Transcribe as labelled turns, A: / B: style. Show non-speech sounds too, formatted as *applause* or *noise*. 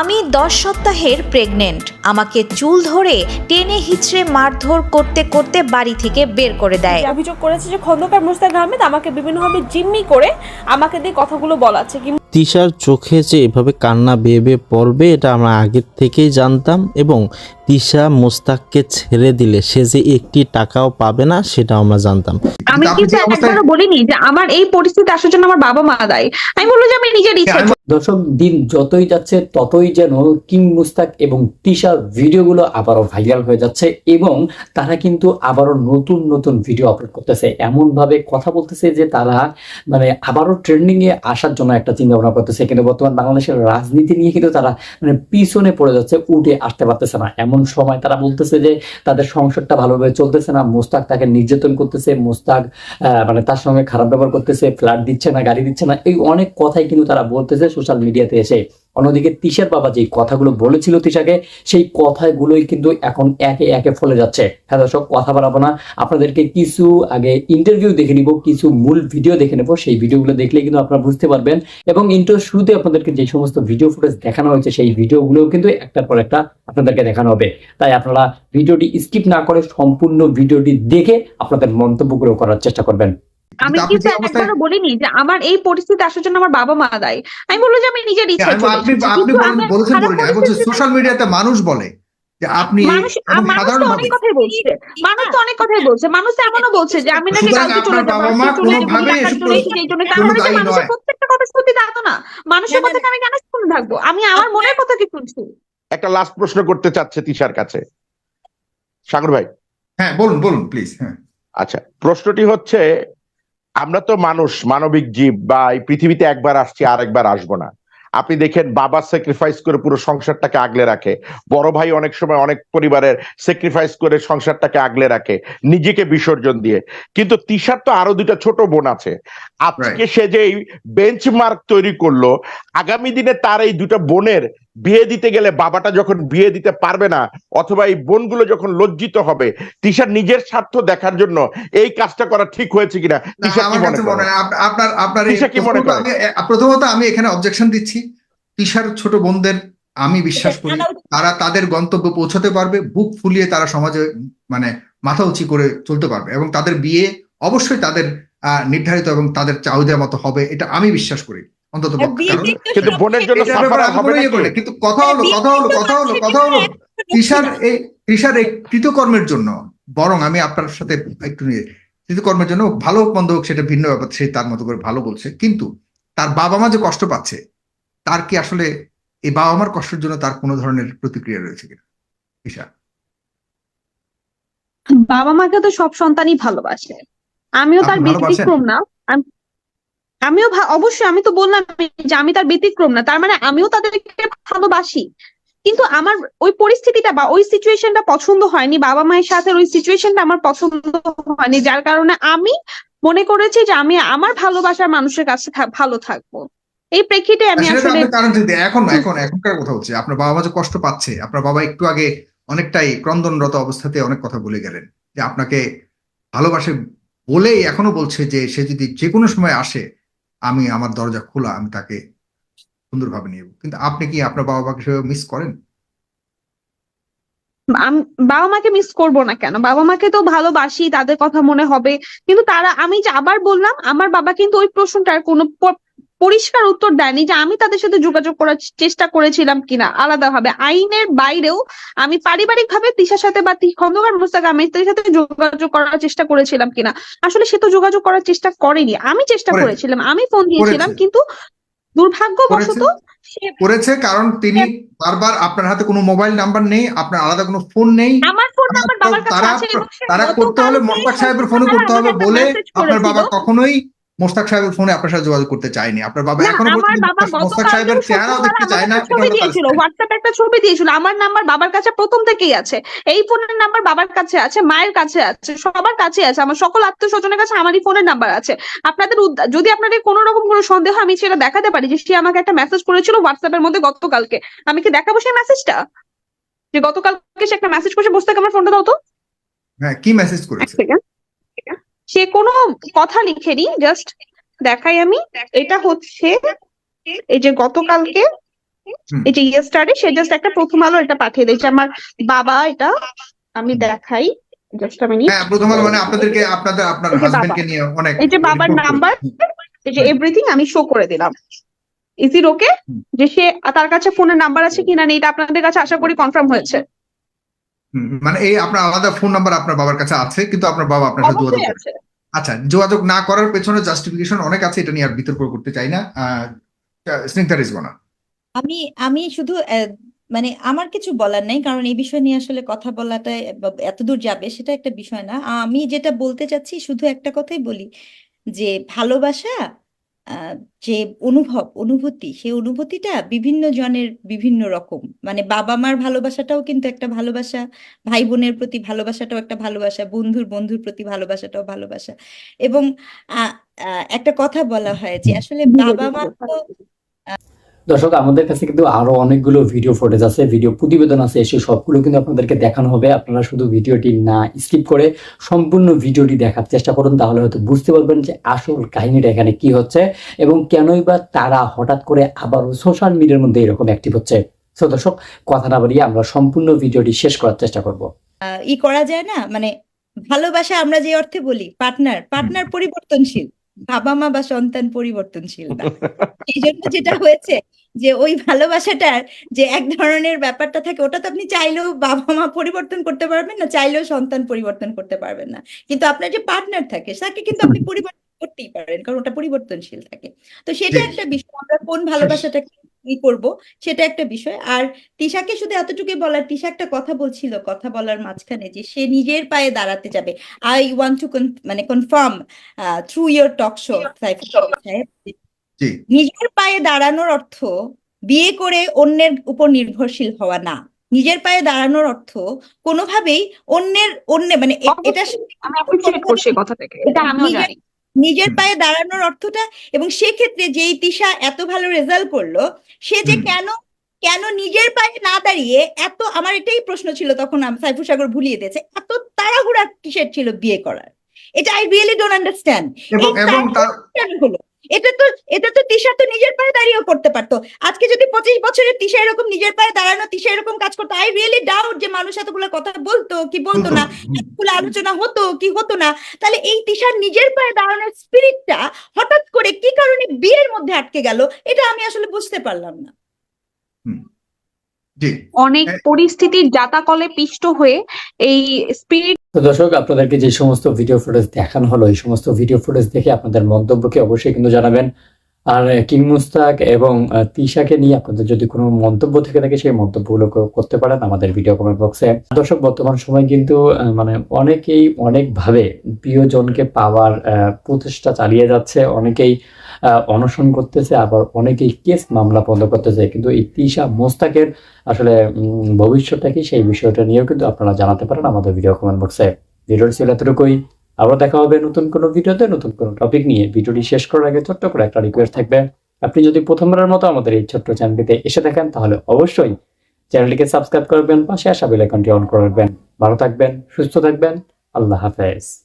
A: আমি দশ সপ্তাহের প্রেগনেন্ট আমাকে চুল ধরে টেনে হিচড়ে মারধর করতে করতে বাড়ি থেকে বের করে দেয়।
B: অভিযোগ করেছে যে খন্দকার মুস্তাক আহমেদ আমাকে বিভিন্নভাবে জিম্মি করে আমাকে দিয়ে কথাগুলো বলাচ্ছে। কিন্তু
C: তিশার চোখে যে এভাবে কান্না বেয়ে বেয়ে পড়বে এটা আমরা আগের থেকেই জানতাম এবং তিশা মোস্তাককে ছেড়ে দিলে সে যে একটি টাকাও পাবে না সেটা আমরা জানতাম।
D: আমি কিন্তু একবারও বলিনি যে আমার এই পরিস্থিতি আসার জন্য আমার বাবা মা দায়ী। আমি বলব যে আমি নিজের ইচ্ছা।
E: দর্শক দিন যতই যাচ্ছে ততই যেন কিং মুস্তাক এবং তিশার ভিডিওগুলো আবারও ভাইরাল হয়ে যাচ্ছে এবং তারা কিন্তু আবারও নতুন নতুন ভিডিও আপলোড করতেছে। এমন ভাবে কথা বলতেছে যে তারা মানে আবারও ট্রেন্ডিং এ আসার জন্য একটা চিন্তা ভাবনা করতেছে। কিন্তু বর্তমান বাংলাদেশের রাজনীতি নিয়ে কিন্তু তারা মানে পিছনে পড়ে যাচ্ছে উঠে আসতে পারতেছে না। এমন সময় তারা বলতেছে যে তাদের সংসারটা ভালোভাবে চলতেছে না, মোস্তাক তাকে নির্যাতন করতেছে, মোস্তাক মানে তার সঙ্গে খারাপ ব্যবহার করতেছে, ফ্ল্যাট দিচ্ছে না, গাড়ি দিচ্ছে না, এই অনেক কথাই কিন্তু তারা বলতেছে সোশ্যাল মিডিয়াতে এসে। অন্যদিকে তিশার বাবা যে কথাগুলো বলেছিল তিশাকে, সেই কথাগুলোই কিন্তু এখন একে একে ফলে যাচ্ছে। হ্যাঁ দর্শক, কথা বাড়াবো না। আপনাদেরকে কিছু আগে ইন্টারভিউ দেখে নিব, কিছু মূল ভিডিও দেখে নেব। সেই ভিডিওগুলো দেখলে কিন্তু আপনারা বুঝতে পারবেন। এবং ইন্টার শুরুতে আপনাদেরকে যে সমস্ত ভিডিও ফুটেজ দেখানো হয়েছে, সেই ভিডিওগুলোও কিন্তু একটার পর একটা আপনাদেরকে দেখানো হবে। তাই আপনারা ভিডিওটি স্কিপ না করে সম্পূর্ণ ভিডিওটি দেখে আপনাদের মন্তব্যগুলো করার চেষ্টা করবেন।
D: আমি
F: আপনি
D: কিন্তু একবারও বলিনি যে আমার এই পরিস্থিতি আসার জন্য আমার বাবা মা দায়ী? আমি বলব যে আমি নিজের ইচ্ছা
F: হ্যাঁ, আপনি আপনি বলেন- বলেছেন বলিনি। আমি বলছি সোশ্যাল মিডিয়াতে মানুষ বলে যে আপনি
D: মানুষ মানুষ তো অনেক কথাই বলছে। মানুষ তো অনেক কথাই বলছে। মানুষ তো এমনও বলছে যে আমি নাকি কালকে চলে যাব
F: বাবা মা
D: আজকে চলে যাব
F: দায়ী
D: মানুষের প্রত্যেকটা কথা সত্যি তা তো না। মানুষের কথা আমি কেন শুনে থাকব। আমি আমার মনের কথা কি শুনছি?
G: একটা লাস্ট প্রশ্ন করতে চাচ্ছে তিশার কাছে। সাগর ভাই।
F: হ্যাঁ বলুন বলুন প্লিজ হ্যাঁ।
G: আচ্ছা প্রশ্নটি হচ্ছে আমরা তো মানুষ মানবিক জীব বা এই পৃথিবীতে একবার আসছি আর একবার আসব না। আপনি দেখেন বাবা স্যাক্রিফাইস করে পুরো সংসারটাকে আগলে রাখে। বড় ভাই অনেক সময় অনেক পরিবারের স্যাক্রিফাইস করে সংসারটাকে আগলে রাখে নিজেকে বিসর্জন দিয়ে। কিন্তু তিশার তো আরও দুইটা ছোট বোন আছে। আজকে সে যে বেঞ্চমার্ক তৈরি করল আগামী দিনে তার এই দুটো বোনের বিয়ে দিতে গেলে বাবাটা যখন বিয়ে দিতে পারবে না অথবা এই বোনগুলো যখন লজ্জিত হবে তিশার নিজের স্বার্থ দেখার জন্য এই কাজটা করা ঠিক হয়েছে কিনা তিশা কি মনে
F: আপনার আপনার প্রথমত আমি এখানে অবজেকশন দিচ্ছি। তিশার ছোট বোনদের আমি বিশ্বাস করি তারা তাদের গন্তব্য পৌঁছাতে পারবে বুক ফুলিয়ে তারা সমাজে মানে মাথা উঁচি করে চলতে পারবে এবং তাদের বিয়ে অবশ্যই তাদের আহ, নির্ধারিত এবং তাদের চাহিদা মতো হবে এটা আমি বিশ্বাস করি অন্তত
B: দেখতে
G: কিন্তু বোনের জন্য না।
F: কিন্তু কথা হলো কথা হলো কথা হলো কথা হলো তিশার এই তিশার এই কৃতকর্মের জন্য বরং আমি আপনার সাথে একটু নিয়ে কৃতকর্মের জন্য ভালো হোক মন্দ হোক সেটা ভিন্ন ব্যাপার সে তার মতো করে ভালো বলছে কিন্তু তার বাবা মা যে কষ্ট পাচ্ছে তার কি আসলে এই বাবা মার কষ্টের জন্য তার কোনো ধরনের প্রতিক্রিয়া রয়েছে কিনা? তিশা
D: বাবা মাকে তো সব সন্তানই ভালোবাসে। আমিও তার ব্যতিক্রম না। আম- আমিও অবশ্যই আমি তো বললাম যে আমি তার ব্যতিক্রম না। তার মানে আমিও তাদেরকে ভালোবাসি। কিন্তু আমার ওই পরিস্থিতিটা বা ওই সিচুয়েশনটা পছন্দ হয়নি। বাবা মায়ের সাথে ওই সিচুয়েশনটা আমার পছন্দ হয়নি। যার কারণে আমি মনে করেছি যে আমি আমার ভালোবাসার মানুষের কাছে ভালো থাকব। এই প্রেক্ষিতে আমি আসলে
F: কারণ যদি এখন এখন এখনকার কথা হচ্ছে। আপনার বাবা মা যে কষ্ট পাচ্ছে আপনার বাবা একটু আগে অনেকটাই ক্রন্দনরত অবস্থাতে অনেক কথা বলে গেলেন। যে আপনাকে ভালোবাসে বলেই এখনও বলছে যে সে যদি যে কোনো সময় আসে আমি আমার দরজা খোলা আমি তাকে সুন্দরভাবে নিয়ে। কিন্তু আপনি কি আপনার বাবা মাকে সেভাবে মিস করেন?
D: বাবা মাকে মিস করব না কেন? বাবা মাকে তো ভালোবাসি তাদের কথা মনে হবে। কিন্তু তারা আমি যে আবার বললাম আমার বাবা কিন্তু ওই প্রশ্নটার কোনো পরিষ্কার উত্তর দেয়নি যে আমি তাদের সাথে যোগাযোগ করার চেষ্টা করেছিলাম কিনা আলাদাভাবে। আইনের বাইরেও আমি পারিবারিক ভাবে তিশার সাথে বা খন্দকার মুস্তাক আহমেদের সাথে যোগাযোগ করার চেষ্টা করেছিলাম কিনা আসলে সে তো যোগাযোগ করার চেষ্টা করেনি। আমি চেষ্টা করেছিলাম আমি ফোন দিয়েছিলাম কিন্তু দুর্ভাগ্যবশত সে
F: করেছে কারণ তিনি বারবার আপনার হাতে কোনো মোবাইল নাম্বার নেই আপনার আলাদা কোনো ফোন নেই।
D: আমার ফোন নাম্বার বাবার কাছে আছে
F: তারা করতে হলে মোস্তাক সাহেবের ফোনে করতে হবে বলে আপনার বাবা কখনোই মোস্তাক সাহেবের ফোনে আপনার সাথে যোগাযোগ করতে চায়নি আপনার বাবা
D: এখনও
F: মোস্তাক- সাহেবের চেহারাও দেখতে চায় না
D: ছবি দিয়েছিল। হোয়াটসঅ্যাপে একটা ছবি দিয়েছিল আমার নাম্বার বাবার কাছে প্রথম থেকেই আছে। এই ফোনের নাম্বার বাবার কাছে আছে মায়ের কাছে আছে সবার কাছে আছে আমার সকল আত্মীয় স্বজনের কাছে আমারই ফোনের নাম্বার আছে। আপনাদের যদি আপনাদের কোনো রকম কোনো সন্দেহ আমি সেটা দেখাতে পারি যে সে আমাকে একটা মেসেজ করেছিল হোয়াটসঅ্যাপের মধ্যে গতকালকে। আমি কি দেখাবো সেই মেসেজটা যে গতকালকে সে একটা মেসেজ করেছে বসে আমার ফোনটা দাও তো।
F: হ্যাঁ কি মেসেজ
D: এক
F: করেছে
D: সে কোনো কথা লিখেনি জাস্ট দেখাই আমি এটা হচ্ছে এই যে গতকালকে এই যে ইয়েস্টারডে সে জাস্ট একটা প্রথম আলো এটা পাঠিয়ে দিয়েছে আমার বাবা এটা আমি দেখাই জাস্ট আমি
F: হ্যাঁ প্রথম আলো মানে আপনাদেরকে আপনাদের আপনার হাজবেন্ডকে নিয়ে অনেক
D: এই যে বাবার নাম্বার এই যে এভরিথিং আমি শো করে দিলাম। ইজ ইট ওকে যে সে তার কাছে ফোনের নাম্বার আছে কিনা নেই এটা আপনাদের কাছে আশা করি কনফার্ম হয়েছে।
F: মানে এই আপনার আলাদা ফোন নাম্বার আপনার বাবার কাছে আছে কিন্তু আপনার বাবা আপনার সাথে যোগাযোগ করে। আচ্ছা যোগাযোগ না করার পেছনে জাস্টিফিকেশন অনেক আছে এটা নিয়ে আর বিতর্ক করতে চাই না। স্নিগ্ধা রিজওয়ানা।
H: আমি আমি শুধু মানে আমার কিছু বলার নাই কারণ এই বিষয় নিয়ে আসলে কথা বলাটা এতদূর যাবে সেটা একটা বিষয় না। আমি যেটা বলতে চাচ্ছি শুধু একটা কথাই বলি যে ভালোবাসা যে অনুভব অনুভূতি সেই অনুভূতিটা বিভিন্ন জনের বিভিন্ন রকম। মানে বাবা মার ভালোবাসাটাও কিন্তু একটা ভালোবাসা ভাই বোনের প্রতি ভালোবাসাটাও একটা ভালোবাসা বন্ধুর বন্ধুর প্রতি ভালোবাসাটাও ভালোবাসা। এবং আহ, আহ, একটা কথা বলা হয় যে আসলে বাবা মা তো
E: দর্শক আমাদের কাছে কিন্তু আরও অনেকগুলো ভিডিও ফুটেজ আছে ভিডিও প্রতিবেদন আছে এসে সবগুলো কিন্তু আপনাদেরকে দেখানো হবে। আপনারা শুধু ভিডিওটি না স্কিপ করে সম্পূর্ণ ভিডিওটি দেখার চেষ্টা করুন তাহলে হয়তো বুঝতে পারবেন যে আসল কাহিনীটা এখানে কি হচ্ছে এবং কেনই বা তারা হঠাৎ করে আবারও সোশ্যাল মিডিয়ার মধ্যে এরকম অ্যাক্টিভ হচ্ছে। তো দর্শক কথা না বাড়িয়ে আমরা সম্পূর্ণ ভিডিওটি শেষ করার চেষ্টা করব।
H: ই করা যায় না? মানে ভালোবাসা আমরা যে অর্থে বলি পার্টনার পার্টনার পরিবর্তনশীল। বাবা মা বা সন্তান পরিবর্তনশীল না। এই জন্য যেটা হয়েছে যে ওই ভালোবাসাটার যে এক ধরনের ব্যাপারটা থাকে ওটা তো আপনি চাইলেও বাবা মা পরিবর্তন করতে পারবেন না চাইলেও সন্তান পরিবর্তন করতে পারবেন না। কিন্তু আপনার যে পার্টনার থাকে তাকে কিন্তু আপনি পরিবর্তন করতেই পারেন কারণ ওটা পরিবর্তনশীল থাকে। তো সেটা একটা বিষয় আমরা কোন ভালোবাসাটাকে ই করব সেটা একটা বিষয়। আর তিশাকে শুধু এতটুকুই বলার তিশা একটা কথা বলছিল কথা বলার মাঝখানে যে সে নিজের পায়ে দাঁড়াতে যাবে। আই ওয়ান্ট টু মানে confirm through your talk show নিজের পায়ে দাঁড়ানোর অর্থ বিয়ে করে অন্যের উপর নির্ভরশীল হওয়া না। নিজের পায়ে দাঁড়ানোর অর্থ কোনোভাবেই অন্যের অন্য মানে এটা নিজের- পায়ে দাঁড়ানোর অর্থটা এবং সেক্ষেত্রে যেই তিশা এত ভালো রেজাল্ট করল সে যে কেন কেন নিজের পায়ে না দাঁড়িয়ে এত আমার এটাই প্রশ্ন ছিল তখন আমি সাইফুল সাগর ভুলিয়ে দিয়েছে এত তাড়াহুড়া কিসের ছিল বিয়ে করার? এটা আই রিয়েলি ডোন্ট আন্ডারস্ট্যান্ড
F: এবং এবং তার
H: কেন হলো? এটা তো এটা তো তিশা তো নিজের পায়ে দাঁড়িয়েও করতে পারতো। আজকে যদি পঁচিশ বছরের তিশা এরকম নিজের পায়ে দাঁড়ানো তিশা এরকম কাজ করতো আই রিয়েলি ডাউট যে মানুষ এতগুলো কথা বলতো কি বলতো না *laughs* এতগুলো আলোচনা হতো কি হতো না। তাহলে এই তিশার নিজের পায়ে দাঁড়ানোর স্পিরিটটা হঠাৎ করে কি কারণে বিয়ের মধ্যে আটকে গেল এটা আমি আসলে বুঝতে পারলাম না।
D: অনেক
F: হ্যাঁ।
D: পরিস্থিতির জাতাকলে পিষ্ট হয়ে এই স্পিরিট
E: তো দর্শক আপনাদেরকে যে সমস্ত ভিডিও ফুটেজ দেখানো হলো এই সমস্ত ভিডিও ফুটেজ দেখে আপনাদের মন্তব্যকে অবশ্যই কিন্তু জানাবেন। আর কিং মুস্তাক এবং তিশাকে নিয়ে আপনাদের যদি কোনো মন্তব্য থেকে থাকে সেই মন্তব্যগুলো করতে পারেন আমাদের ভিডিও কমেন্ট বক্সে দর্শক বর্তমান সময় কিন্তু আহ, মানে অনেকেই অনেকভাবে প্রিয়জনকে পাওয়ার আহ, প্রচেষ্টা চালিয়ে যাচ্ছে। অনেকেই অনশন করতেছে, আবার অনেকেই কেস মামলা বন্ধ করতেছে। কিন্তু এই তিশা মোস্তাকের আসলে ভবিষ্যৎটা কি সেই বিষয়টা নিয়েও কিন্তু আপনারা জানাতে পারেন আমাদের ভিডিও কমেন্ট বক্সে ভিডিওটি ছিল এতটুকুই। আবার দেখা হবে নতুন কোনো ভিডিওতে, নতুন কোনো টপিক নিয়ে। ভিডিওটি শেষ করার আগে ছোট্ট করে একটা রিকোয়েস্ট থাকবে। আপনি যদি প্রথমবারের মতো আমাদের এই ছোট্ট চ্যানেলটিতে এসে দেখেন তাহলে অবশ্যই চ্যানেলটিকে সাবস্ক্রাইব করবেন, পাশে আসা বেল আইকনটি অন করে রাখবেন। ভালো থাকবেন, সুস্থ থাকবেন। আল্লাহ হাফেজ।